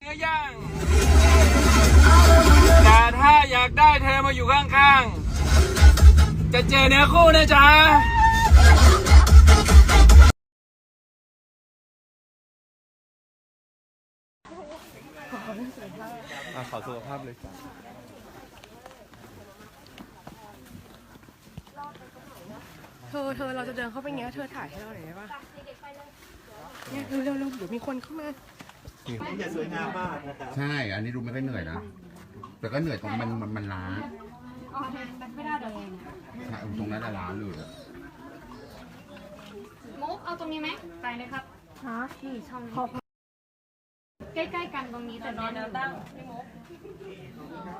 เนื้อย่างแต่ถ้าอยากได้เธอมาอยู่ข้างๆ จะเจอเนื้อคู่นะจ๊ะขอสุขภาพเลยเธอเธอเราจะเดินเข้าไปเงี้ย เธอถ่ายให้เราหน่อยได้ปะเนี่ยเร็วๆเร็วเดี๋ยวมีคนเข้ามา ใช่ อันนี้ดูไม่ค่อยเหนื่อยนะ แต่ก็เหนื่อยตรงมันมันมันล้าใช่ตรงนั้นน่ะล้าเลยอะมุกเอาตรงนี้ไหมไปเลยครับฮะที่ช่องใกล้ๆกันตรงนี้แต่นอนแนวตั้ง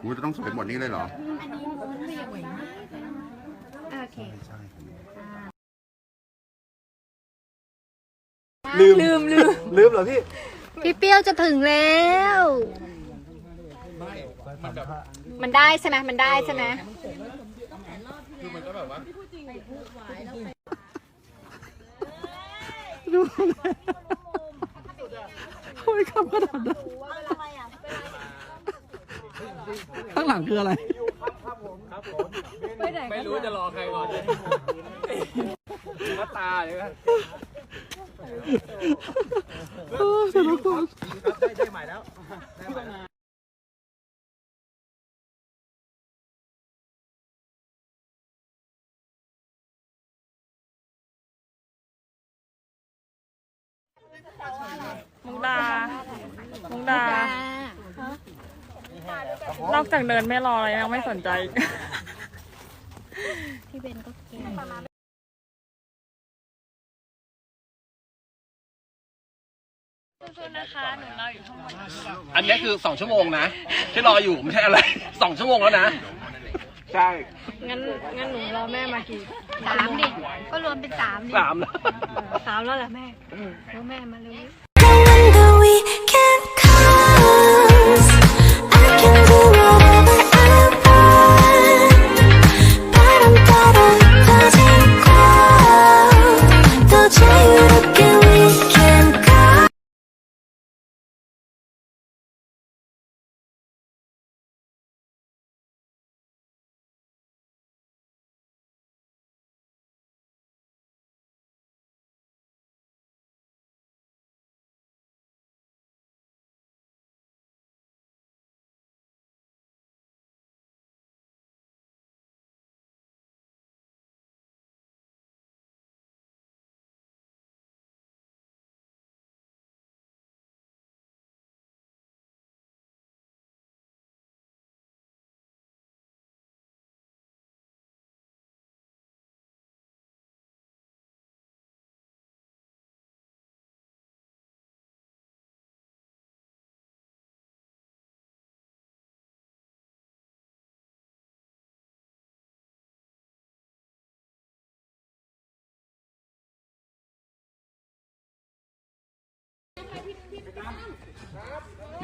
อุ้ยจะต้องสวยหมดนี้เลยเหรอ อันนี้มุกไม่สวยมากโอเคใช่ลืมลืมลืมลืมเหรอพี่ พี่เปรี้ยวจะถึงแล้ว มันได้ใช่ไหมมันได้ใช่ไหมทำไมขับขนาดนั้นข้างหลังคืออะไร ไม่รู้จะรอใครก่อนเลยก็ตาเลย ครับได้ใหม่แล้วมุกดา มุกดา นอกจากเดินไม่รออะไรยังไม่สนใจ พี่เบนก็เก่ง สู้ๆนะคะ หนูรออยู่ข้างบนอันนี้คือสองชั่วโมงนะที่รออยู่ไม่ใช่อะไรสองชั่วโมงแล้วนะ ใช่งั้นงั้นหนูรอแม่มากี่สามดิ ก็รวมเป็นสามดิสามแล้ว สามแล้วแหละแม่แล้วแม่มาเร็ว Whenever we can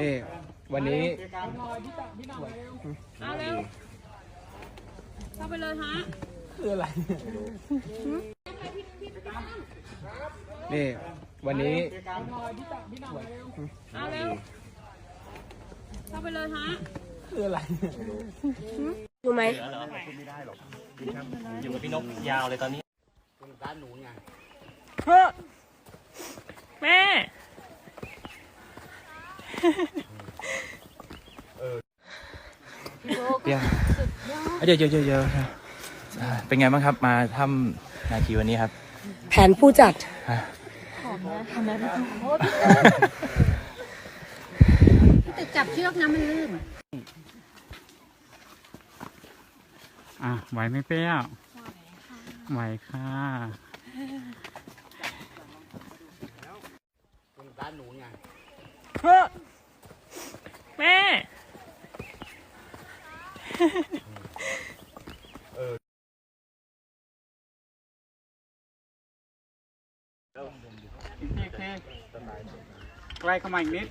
นี่วันนี้เข้าไปเลยฮะคืออะไรนี่วันนี้เอาเร็วเข้าไปเลยฮะคืออะไรรู้ไหมอยู่กับพี่นกยาวเลยตอนนี้แม่ เดี๋ยวเดี๋ยวเดี๋ยวเดี๋ยวเดี๋ยวอ่าเป็นไงบ้างครับมาถ้ำนาคีวันนี้ครับ แผนผู้จัด ตึกจับเชือกนะมันลื่นอะไหวไหมเปรี้ยวไหวค่ะ ร้านหนูไง ใกล้เข้ามาอีกนิด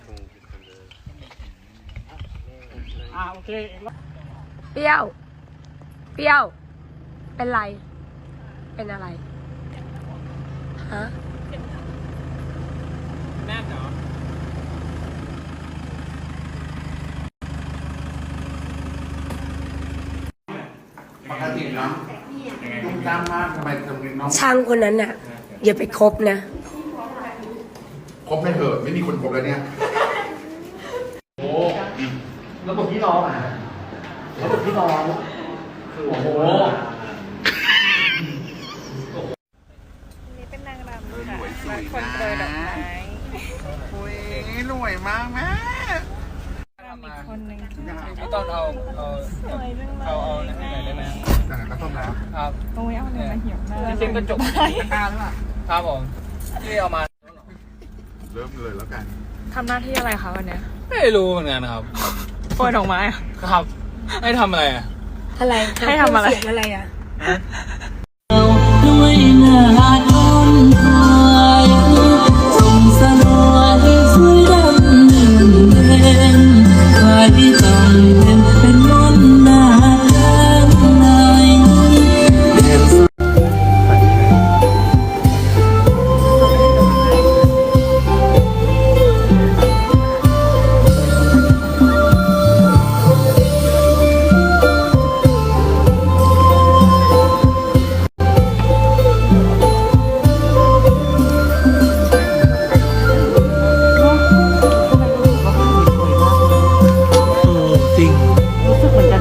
อ่าโอเคเปรี้ยว เปรี้ยว เป็นไร เป็นอะไร ฮะ แน่นเหรอ ติน้องตุ้มตามมากทำไมทำไมน้องช่างคนนั้นน่ะ อย่าไปคบนะครบไม่เถอะไม่มีคนครบแล้วเนี่ยระบบที่นอนอะระบบที่นอนโอ้โหนี่เป็นนางรำค่ะมาคนโปรยดอกไม้โอ้ยหน่วยมากแม่อีกคนนึงพี่ต้นเอาเอาสวยจังเลเอาเอายให้หน่อยได้ไหมแต่ก็ต้มแล้วครับโอ้ยเอาเนี่ยมาเหี่ยวหน้าจริงๆกระจกตะกร้าหรือเปล่าครับผมที่เอามา เริ่มเลยแล้วกันทำหน้าที่อะไรคะวันเนี้ยไม่รู้เหมือนกันครับโปรยดอกไม้อะครับ ให้ทำอะไรอะอะไรให้ทำอะไร เสียงอะไรอะ ด้วยหน้า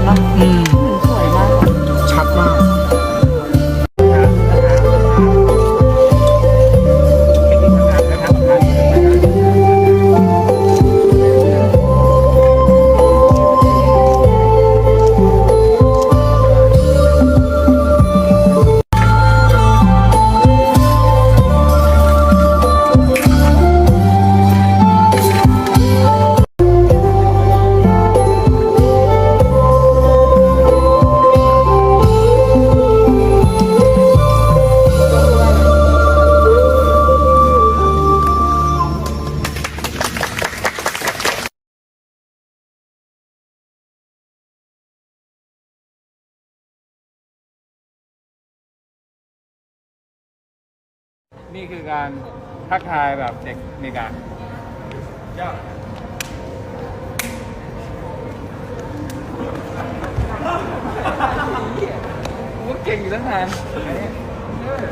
รู้ นี่คือการทักทายแบบเด็กอเมริกาย่าผมก็เก่งอยู่ตั้งนาน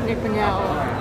เด็กปัญญาอ่อน